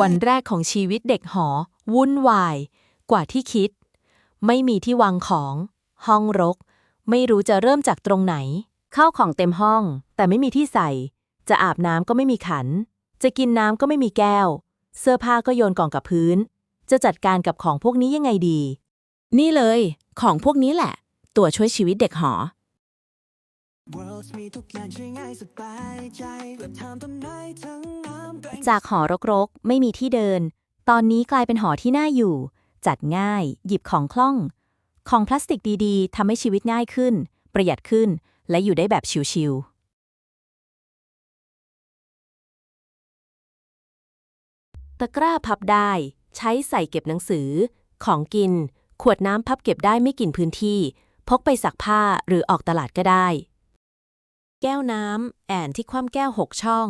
วันแรกของชีวิตเด็กหอ วุ่นวาย กว่าที่คิด ไม่มีที่วางของ ห้องรก ไม่รู้จะเริ่มจากตรงไหน ข้าวของเต็มห้อง แต่ไม่มีที่ใส่ จะอาบน้ำก็ไม่มีขัน จะกินน้ำก็ไม่มีแก้ว เสื้อผ้าก็โยนกองกับพื้น จะจัดการกับของพวกนี้ยังไงดี นี่เลย ของพวกนี้แหละ ตัวช่วยชีวิตเด็กหอ Worlds มีทุกอย่างใช้ง่ายสบายใจเริ่มทำต้นไม้ทั้งน้ำแบ่งจากหอรกๆ ไม่มีที่เดิน ตอนนี้กลายเป็นหอที่น่าอยู่ จัดง่าย หยิบของคล่อง ของพลาสติกดีๆทำให้ชีวิตง่ายขึ้น ประหยัดขึ้น และอยู่ได้แบบชิวๆตะกร้าพับได้ ใช้ใส่เก็บหนังสือ ของกิน ขวดน้ำพับเก็บได้ไม่กินพื้นที่ พกไปซักผ้าหรือออกตลาดก็ได้ แก้วน้ำแอนที่คว่ำแก้วหกช่อง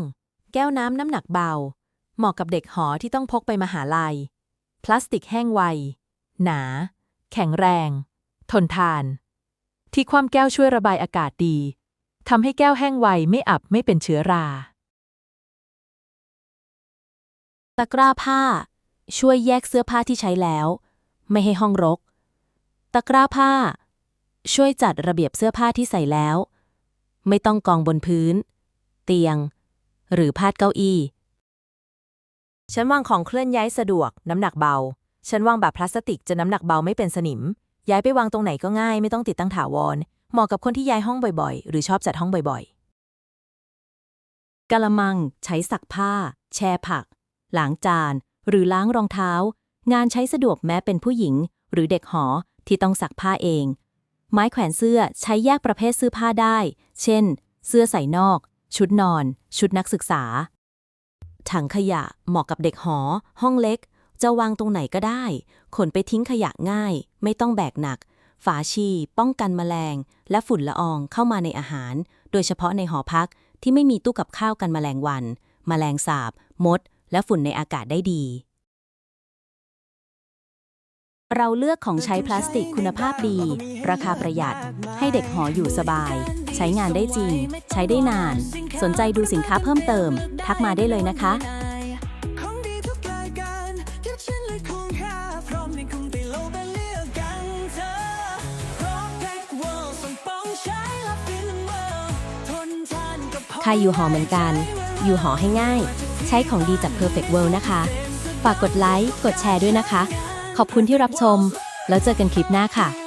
แก้วน้ำน้ำหนักเบา เหมาะกับเด็กหอที่ต้องพกไปมหาลัย พลาสติกแห้งไว หนา แข็งแรง ทนทาน ที่ความแก้วช่วยระบายอากาศดีทำให้แก้วแห้งไวไม่อับไม่เป็นเชื้อรา ตะกร้าผ้า ช่วยแยกเสื้อผ้าที่ใช้แล้ว ไม่ให้ห้องรก ตะกร้าผ้า ช่วยจัดระเบียบเสื้อผ้าที่ใส่แล้ว ไม่ต้องกองบนพื้น เตียง หรือพาดเก้าอี้ ฉันวางของเคลื่อนย้ายสะดวก น้ำหนักเบา ฉันวางแบบพลาสติกจะน้ำหนักเบาไม่เป็นสนิม ย้ายไปวางตรงไหนก็ง่าย ไม่ต้องติดตั้งถาวร เหมาะกับคนที่ย้ายห้องบ่อยๆ หรือชอบจัดห้องบ่อยๆกะละมัง ใช้สักผ้า แช่ผัก ล้างจาน หรือล้างรองเท้า งานใช้สะดวกแม้เป็นผู้หญิง หรือเด็กหอที่ต้องซักผ้าเอง ไม้แขวนเสื้อใช้แยกประเภทเสื้อผ้าได้ เช่น เสื้อใส่นอก ชุดนอน ชุดนักศึกษา ถังขยะเหมาะกับเด็กหอ ห้องเล็ก จะวางตรงไหนก็ได้ ขนไปทิ้งขยะง่าย ไม่ต้องแบกหนัก ฝาชี ป้องกันแมลง และฝุ่นละอองเข้ามาในอาหาร โดยเฉพาะในหอพักที่ไม่มีตู้กับข้าวกันแมลงวัน แมลงสาบ มด และฝุ่นในอากาศได้ดี เราเลือกของใช้พลาสติกคุณภาพดี ราคาประหยัด ให้เด็กหออยู่สบาย ใช้งานได้จริง ใช้ได้นาน สนใจดูสินค้าเพิ่มเติม ทักมาได้เลยนะคะใคงไปโลกไปเลือกกันเธอ Protect World ส่งป้องใช้และฟินเวิลด์ทนทานกับพอใครอยู่หอเหมือนกัน อยู่หอให้ง่าย ใช้ของดีจาก Perfect World นะคะ ฝากกดไลค์ กดแชร์ด้วยนะคะ ขอบคุณที่รับชม แล้วเจอกันคลิปหน้าค่ะ